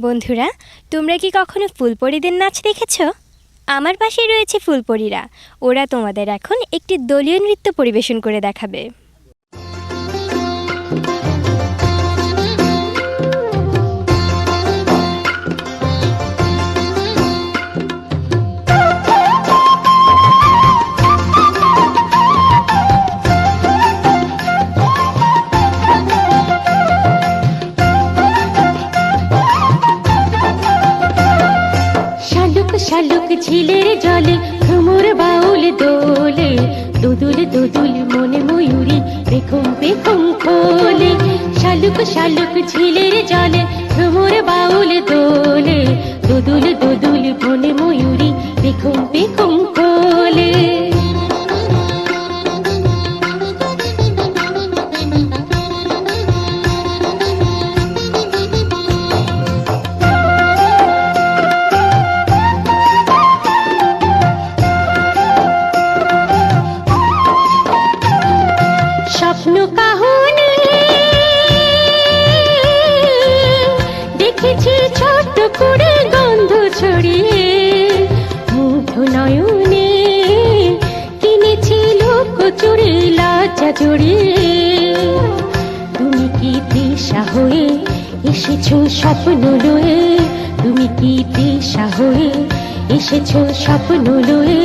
বন্ধুরা, তোমরা কি কখনো ফুলপরিদের নাচ দেখেছ? আমার পাশে রয়েছে ফুলপরিরা। ওরা তোমাদের এখন একটি দলীয় নৃত্য পরিবেশন করে দেখাবে। শালুক শালুক ঝিলের জলে, ঘুমুর বাউল দোলে। দুদুল দুদুল মনে ময়ূরী পেখম পেখম খোলে। শালুক শালুক ঝিলের জলে, ঘুমুর বাউল দোলে। দুদুল দুদুল মনে নয়নে, কিনেছিল কচুরি, লাচা তুমি কি দিশা হয়ে এসেছ স্বপ্ন লয়ে? তুমি কি দিশা হয়ে এসেছ স্বপ্ন লয়ে?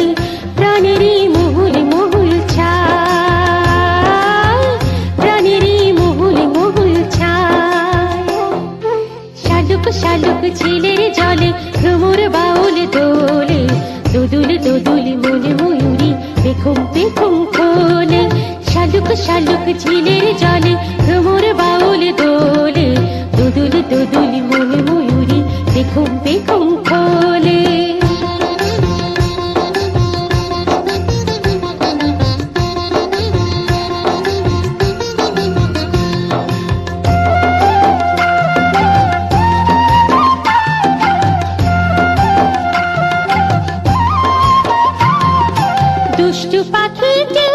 প্রাণেরই মোহরে মহুল পেখম পেখম খোলে শালুক শালুক ঝিলের জলে দুষ্টু পাখিকে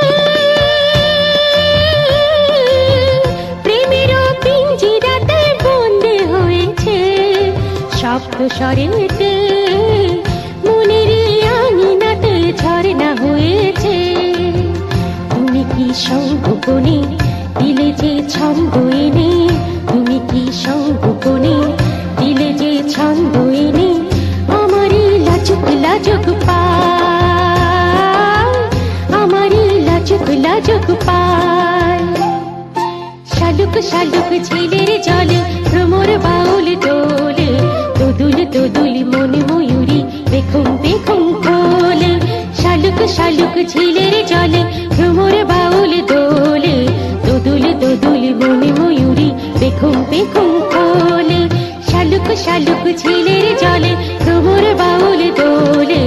প্রেমের পিঞ্জিরাতে বন্দে হয়েছে। শব্দ স্বরেতে মনের আঙিনাতে ঝরনা হয়েছে। তুমি কি সঙ্গোপনে দিলে যে ছন্দ এনে? তুমি কি সঙ্গোপনে দিলে যে ছন্দ এনে? আমারই লাজুক লাজুক পায় শালুক ঝিলের জলে, ভ্রমর বাউল দোলে দোদুল দোদুল মনে ময়ূরী পেখম পেখম খোলে। শালুক শালুক ঝিলের জলে, ভ্রমর বাউল দোলে দোদুল দোদুল মনে ময়ূরী পেখম পেখম খোলে। শালুক শালুক ঝিলের জলে, ভ্রমর বাউল দোলে